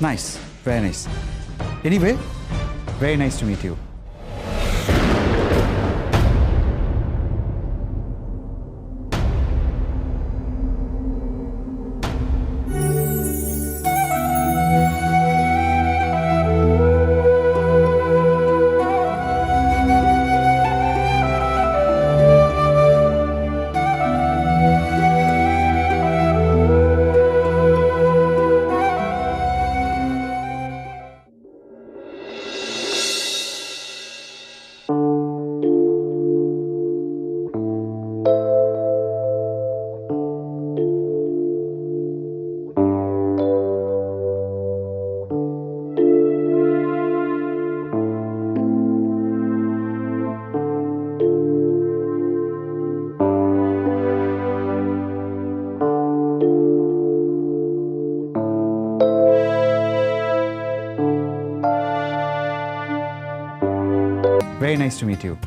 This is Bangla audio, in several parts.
Nice, very nice. Anyway, very nice to meet you. Very nice to meet you.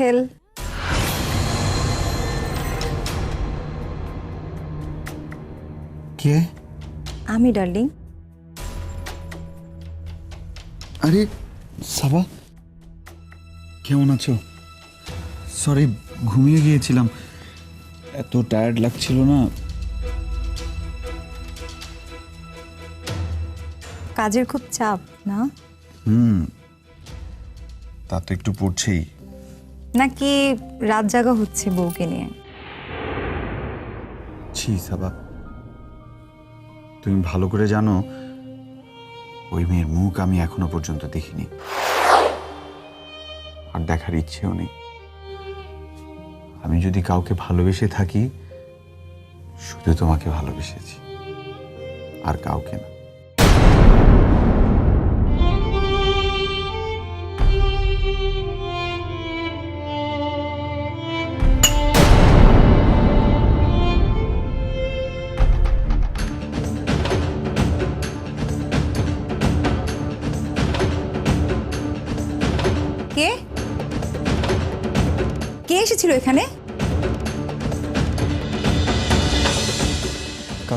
Sohel কে আমি ডার্লিং আরে সাবা। কেমন আছো? সরি ঘুমিয়ে গিয়েছিলাম। এত টায়ার্ড লাগছিল না। কাজের খুব চাপ না? হুম। তা তো একটু পড়ছেই। নাকি রাত জাগা হচ্ছে বউকে নিয়ে? ছি, সাবা। তুমি ভালো করে জানো, ওই মেয়ের মুখ আমি এখনও পর্যন্ত দেখিনি। আর দেখার ইচ্ছেও নেই। আমি যদি কাউকে ভালোবেসে থাকি, শুধু তোমাকে ভালোবেসেছি, আর কাউকে না।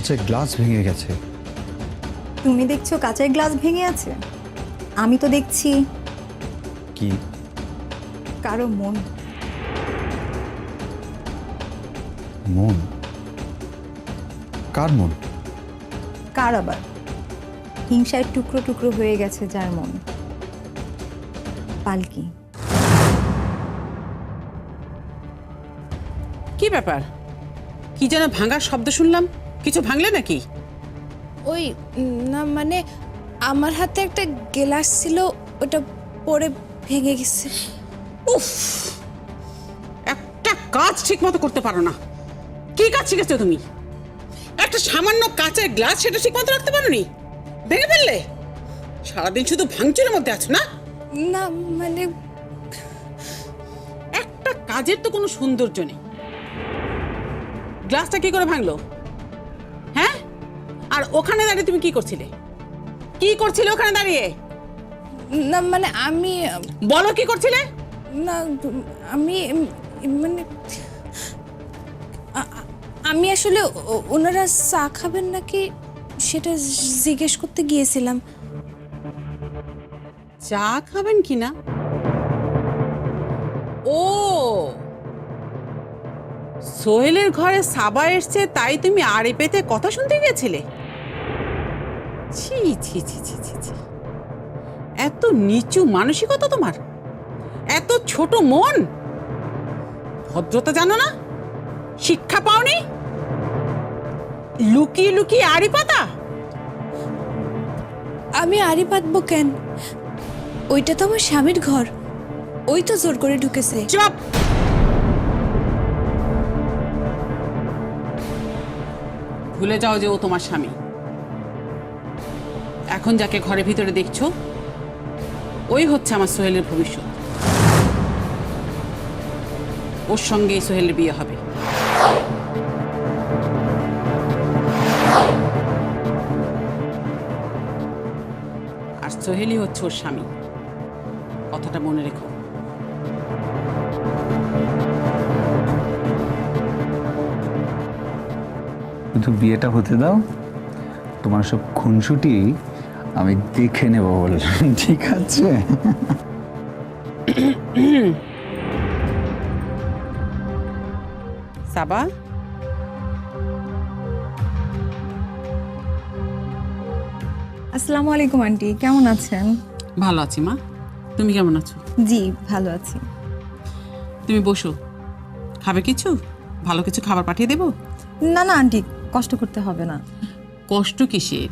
কাছে গ্লাস ভেঙে গেছে। তুমি দেখছ কাঁচের গ্লাস ভেঙে আছে? আমি তো দেখছি। কি? কারও মন। মন? কার মন? কার আবার? হিংসায় টুকরো টুকরো হয়ে গেছে যার মন। পালকি। কি ব্যাপার? কি যেন ভাঙার শব্দ শুনলাম। কিছু ভাঙলে নাকি? ওই না মানে আমার হাতে একটা গ্লাস ছিল ওটা পড়ে ভেঙে গেছে। উফ! একটা কাজ ঠিক মতো করতে পারো না। কি কাজ শিখেছো তুমি? একটা সামান্য কাঁচের গ্লাস সেটা ঠিক মতো রাখতে পারো নি ভেঙে ফেললে? সারাদিন শুধু ভাঙচুরের মধ্যে আছো না? না মানে একটা কাজের তো কোনো সৌন্দর্য নেই। গ্লাসটা কি করে ভাঙলো? আর ওখানে দাঁড়িয়ে তুমি কি করছিলে? কি করছিলে ওখানে দাঁড়িয়ে? না মানে আমি বলো কি করছিলে? না আমি মানে আমি আসলে ওনারা চা খাবেন নাকি সেটা জিজ্ঞেস করতে গিয়েছিলাম। চা খাবেন কি না? ও! সোহেলের ঘরে সাবা এসছে তাই তুমি আড়ে পেতে কথা শুনতে গেছিলে ছি ছি ছি ছি ছি ছি। এত নিচু মানসিকতা তোমার? এত ছোট মন? ভদ্রতা জানো না? শিক্ষা পাওনি? লুকিয়ে লুকিয়ে আড়ি পাতা? আমি আড়ি পাতবো কেন? ওইটা তো আমার স্বামীর ঘর। ওই তো জোর করে ঢুকেছে। চুপ! ভুলে যাও যে ও তোমার স্বামী। এখন যাকে ঘরের ভিতরে দেখছ, ওই হচ্ছে আমার সোহেলের ভবিষ্যৎ। ওর সঙ্গেই সোহেলের বিয়ে হবে। আর সোহেলই হচ্ছে ওর স্বামী। কথাটা মনে রেখো। শুধু বিয়েটা হতে দাও। তোমার সব খুনসুটি আমি দেখে নেব বললাম। ঠিক আছে। সাবা? আসসালামু আলাইকুম আন্টি। কেমন আছেন? ভালো আছি মা। তুমি কেমন আছো? জি ভালো আছি। তুমি বসো। খাবে কিছু? ভালো কিছু খাবার পাঠিয়ে দেবো? না না আন্টি কষ্ট করতে হবে না। কষ্ট কিসের?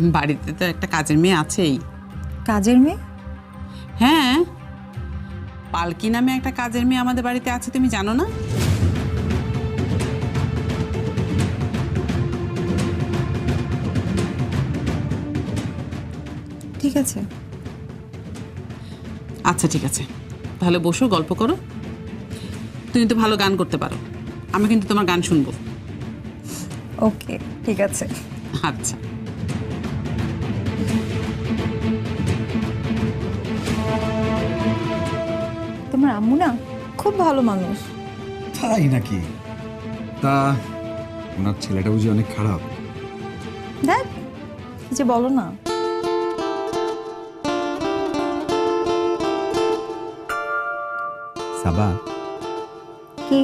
বাড়িতে তো একটা কাজের মেয়ে আছেই। কাজের মেয়ে? হ্যাঁ। পালকি নামে একটা কাজের মেয়ে আমাদের বাড়িতে আছে তুমি জানো না? ঠিক আছে। আচ্ছা ঠিক আছে। তাহলে বসো গল্প করো। তুমি তো ভালো গান করতে পারো। আমি কিন্তু তোমার গান শুনব। ওকে ঠিক আছে। আচ্ছা। ভালো মানুষ। তাই নাকি? তা ওনার ছেলেটা বুঝি অনেক খারাপ। দেখ যে বলো না। সাবা। কি?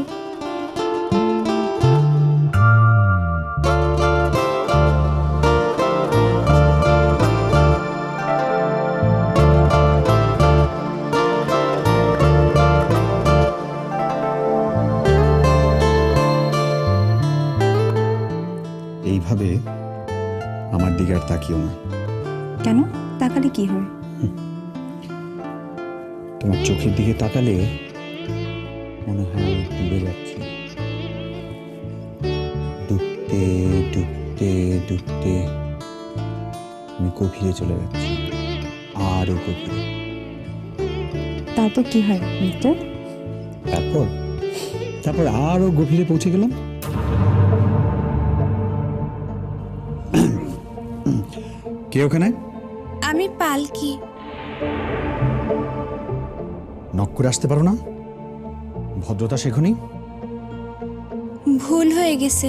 তাকিও না। কেন? তাকালে কি হয়? তোমার চোখের দিকে তাকালে মনে হয় আমি ডুবে যাচ্ছি। ডুবতে ডুবতে ডুবতে আমি গভীরে চলে যাচ্ছি। আরও গভীরে। তারপর কি হয় মিস্টার? তারপর? তারপর আরও গভীরে পৌঁছে গেলাম। কে ওখানে? আমি পালকি। নক করে আসতে পারো না? ভদ্রতা শেখনি? ভুল হয়ে গেছে।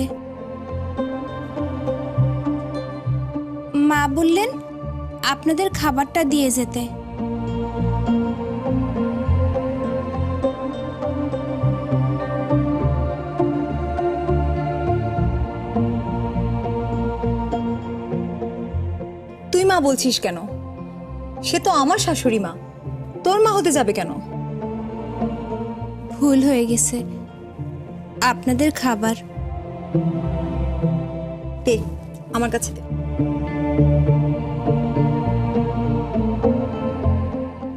মা বললেন আপনাদের খাবারটা দিয়ে যেতে। বলছিস কেন? সে তো আমার শাশুড়ি মা। তোর মা হতে যাবে কেন? ভুল হয়ে গেছে। আপনাদের খাবার। দে আমার কাছে দে।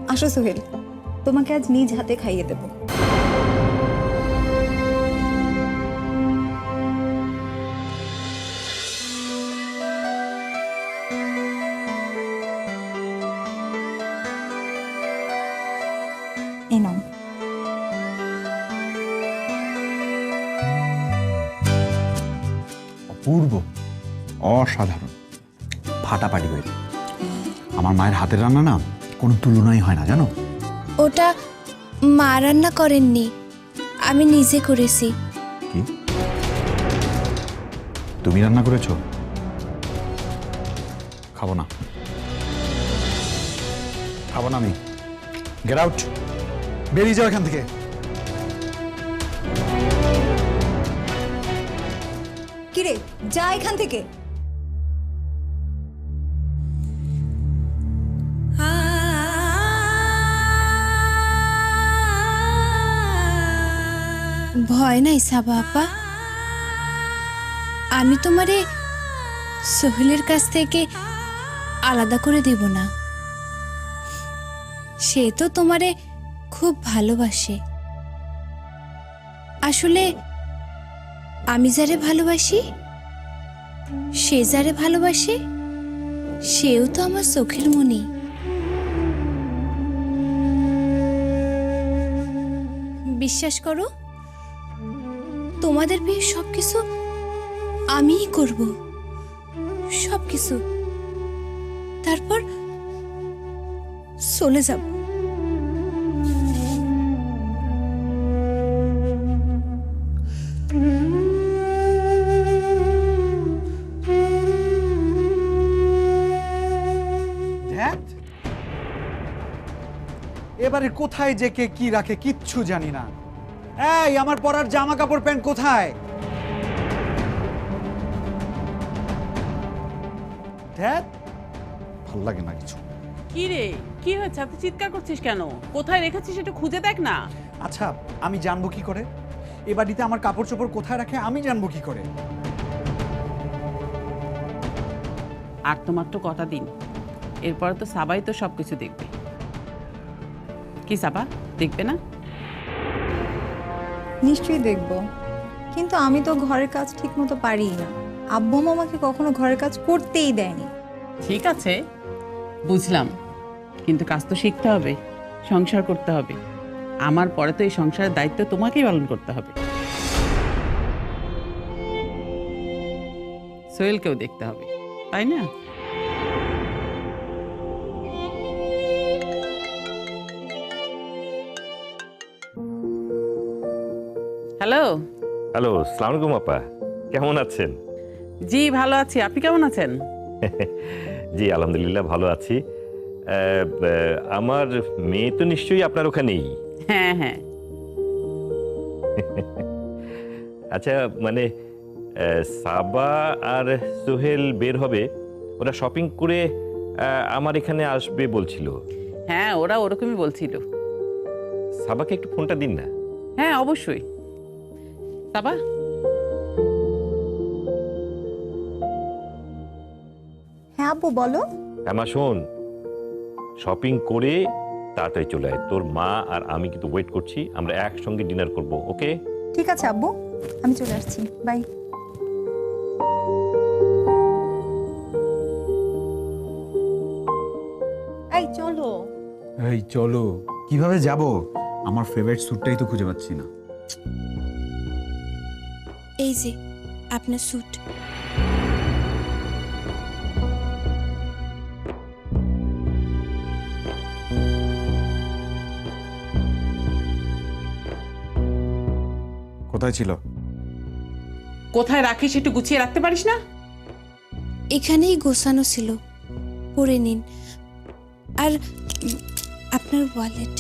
আসো সোহেল তোমাকে আজ নিজ হাতে খাইয়ে দেব। মায়ের হাতের রান্না না কোনো তুলনাই হয় না জানো? ওটা মা রান্না করেননি। আমি নিজে করেছি। কি? তুমি রান্না করেছ? খাব না। খাব না আমি। গেট আউট বেরিয়ে যাও এখান থেকে। রে যা এখান থেকে। ভয় নাই সাবা আপা। আমি তোমারে সোহেলের কাছ থেকে আলাদা করে দেব না। সে তো তোমারে খুব ভালোবাসে। আসলে আমি যারে ভালোবাসি, সে যারে ভালোবাসে, সেও তো আমার চোখের মনি। বিশ্বাস করো তোমাদের বিয়ে সবকিছু আমিই করব। সবকিছু। তারপর চলে যাব। এবারে কোথায় যে কে কি রাখে কিচ্ছু জানি না। এই আমার পরার জামা কাপড় প্যান্ট কোথায়? ধ্যাত ভালো লাগে না কিছু। কি রে? কি হয়েছে? এত চিৎকার করছিস কেন? কোথায় রেখেছিস খুঁজে দেখ না। আচ্ছা আমি জানব কি করে? এ বাড়িতে আমার কাপড় চোপড় কোথায় রাখে আমি জানব কি করে? আর তো মাত্র কটা দিন। এরপরে তো সাবাই তো সব কিছু দেখবে। কি সাবা? দেখবে না? নিশ্চয়ই দেখব। কিন্তু আমি তো ঘরের কাজ ঠিক মতো পারিই না। আব্বু আমাকে কখনো ঘরের কাজ করতেই দেয়নি। ঠিক আছে, বুঝলাম। কিন্তু কাজ তো শিখতে হবে, সংসার করতে হবে। আমার পরে তো এই সংসারের দায়িত্ব তোমাকেই পালন করতে হবে। সোহেলকেও দেখতে হবে, তাই না? হ্যালো। হ্যালো সালাম আলাইকুম আপা। কেমন আছেন? জি ভালো আছি। আপনি কেমন আছেন? জি আলহামদুলিল্লাহ ভালো আছি। আমার মেয়ে তো নিশ্চয়ই আপনার ওখানেই। হ্যাঁ হ্যাঁ। আচ্ছা মানে সাবা আর সোহেল বের হবে। ওরা শপিং করে আমার এখানে আসবে বলছিল। হ্যাঁ ওরা ওরকমই বলছিল। সাবাকে একটু ফোনটা দিন না। হ্যাঁ অবশ্যই। সাবা হ্যাঁ আব্বু বলো। হ্যাঁ মা শোন। শপিং করে তাড়াতাড়ি চলে আয়। তোর মা আর আমি কিন্তু ওয়েট করছি। আমরা একসঙ্গে ডিনার করব ওকে ঠিক আছে আব্বু আমি চলে আসছি। বাই এই চলো। এই চলো। কীভাবে যাব? আমার ফেভারিট স্যুটটাই তো খুঁজে পাচ্ছি না। এই যে আপনার স্যুট কোথায় ছিল? কোথায় রাখিস একটু গুছিয়ে রাখতে পারিস না? এখানেই গোছানো ছিল। পরে নিন। আর আপনার ওয়ালেট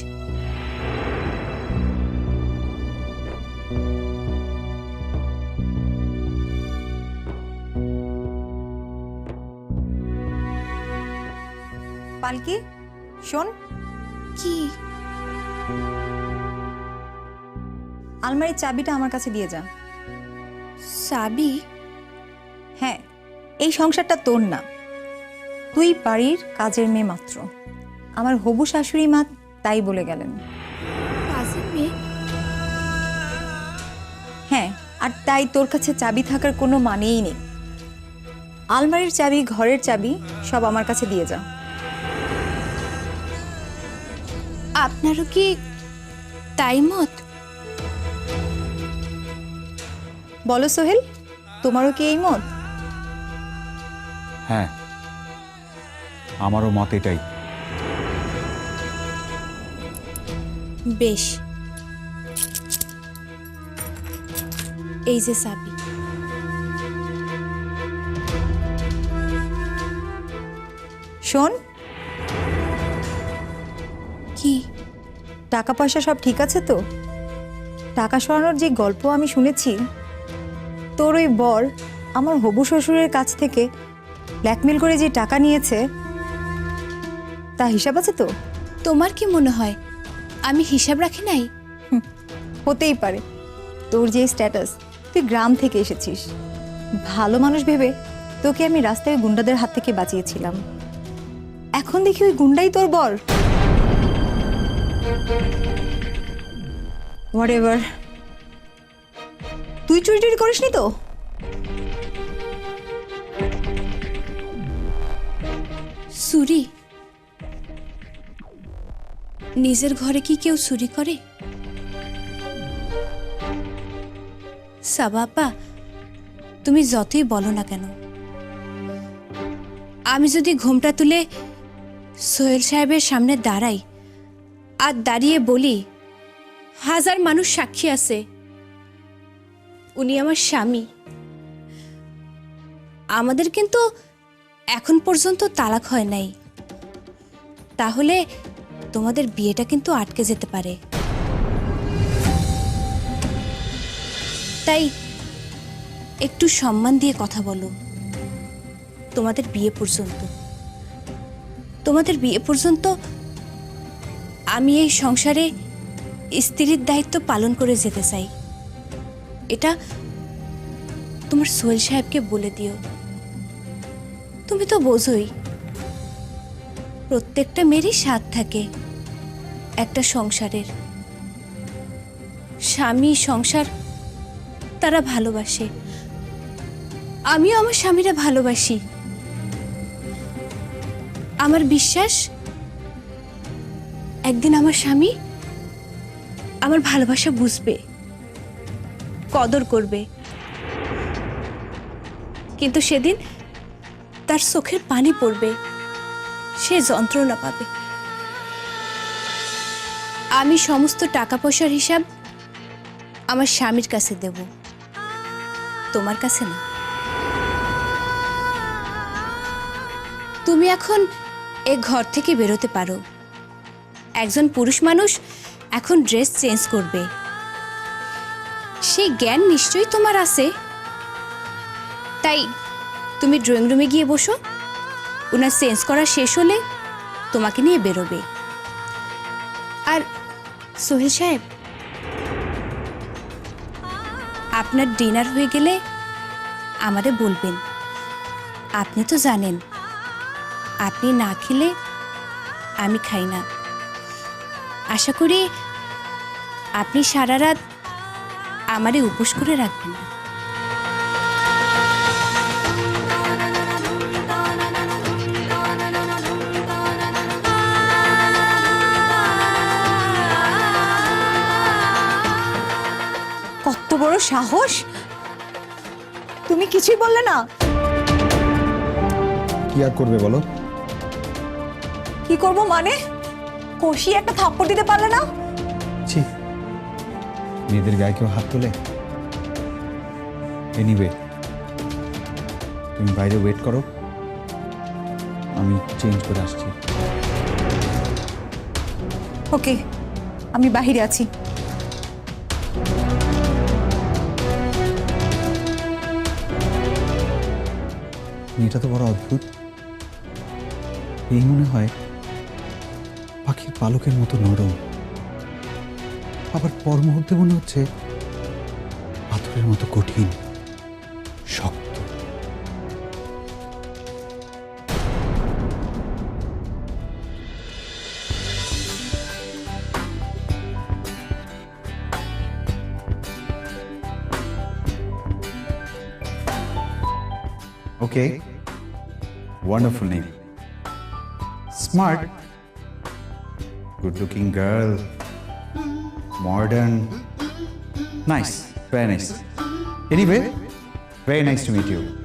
পালকি শোন। কি? আলমারির চাবিটা আমার কাছে দিয়ে যা। চাবি? হ্যাঁ এই সংসারটা তোর না। তুই বাড়ির কাজের মেয়ে মাত্র। আমার হবু শাশুড়ি মা তাই বলে গেলেন। কাজের মেয়ে? হ্যাঁ আর তাই তোর কাছে চাবি থাকার কোনো মানেই নেই। আলমারির চাবি ঘরের চাবি সব আমার কাছে দিয়ে যা। আপনারও কি তাই মত? বলো সোহেল তোমারও কি এই মত? হ্যাঁ আমারও মত এটাই। বেশ। এই যে সাবি শোন টাকা পয়সা সব ঠিক আছে তো? টাকা সরানোর যে গল্প আমি শুনেছি তোর ওই বর আমার হবু শ্বশুরের কাছ থেকে ব্ল্যাকমেল করে যে টাকা নিয়েছে তা হিসাব আছে তো? তোমার কি মনে হয়? আমি হিসাব রাখি নাই? হতেই পারে। তোর যে স্ট্যাটাস তুই গ্রাম থেকে এসেছিস। ভালো মানুষ ভেবে তোকে আমি রাস্তায় গুন্ডাদের হাত থেকে বাঁচিয়েছিলাম। এখন দেখি ওই গুন্ডাই তোর বর? হোয়াট তুই চুরি টুরি করিসনি তো? চুরি নিজের ঘরে কি কেউ চুরি করে? সাবাপা, তুমি যতই বলো না কেন। আমি যদি ঘোমটা তুলে সোহেল সাহেবের সামনে দাঁড়াই আর দাঁড়িয়ে বলি, হাজার মানুষ সাক্ষী আছে। উনি আমার স্বামী। আমাদের কিন্তু এখন পর্যন্ত তালাক হয় নাই। তাহলে তোমাদের বিয়েটা কিন্তু আটকে যেতে পারে। তাই একটু সম্মান দিয়ে কথা বলো। তোমাদের বিয়ে পর্যন্ত। তোমাদের বিয়ে পর্যন্ত আমি এই সংসারে স্ত্রীর দায়িত্ব পালন করে যেতে চাই। এটা তোমার সোহেল সাহেবকে বলে দিও। তুমি তো বোঝোই, প্রত্যেকটা মেয়েরই স্বাদ থাকে একটা সংসারের। স্বামী সংসার তারা ভালোবাসে। আমিও আমার স্বামীরা ভালোবাসি। আমার বিশ্বাস একদিন আমার স্বামী আমার ভালোবাসা বুঝবে, কদর করবে। কিন্তু সেদিন তার চোখের পানি পড়বে, সে যন্ত্রণা পাবে। আমি সমস্ত টাকা পয়সার হিসাব আমার স্বামীর কাছে দেব, তোমার কাছে না। তুমি এখন এ ঘর থেকে বেরোতে পারো। একজন পুরুষ মানুষ এখন ড্রেস চেঞ্জ করবে। সেই জ্ঞান নিশ্চয়ই তোমার আছে। তাই তুমি ড্রয়িং রুমে গিয়ে বসো। ওনার চেঞ্জ করা শেষ হলে তোমাকে নিয়ে বেরোবে। আর সোহেল সাহেব, আপনার ডিনার হয়ে গেলে আমারে বলবেন। আপনি তো জানেন, আপনি না খেলে আমি খাই না। আশা করি আপনি সারা রাত আমারে উপোস করে রাখবেন না। কত বড় সাহস। তুমি কিছুই বললে না। কি আর করবে বলো? কি করব মানে? কষি একটা থাপ্পড় দিতে পারলে না? ছি। মেয়েদের গায়ে কেউ হাত তোলে? এনিওয়ে তুমি বাইরে ওয়েট করো। আমি চেঞ্জ করে আসছি। ওকে আমি বাহিরে আছি। মেয়েটা তো বড় অদ্ভুত। এই মনে হয় পাখির পালকের মতো নরম আবার পর মুহূর্তে মনে হচ্ছে পাথরের মতো কঠিন, শক্ত Okay. Wonderful name. Smart. Good looking girl. Modern. Nice. Very nice. Anyway, very nice to meet you.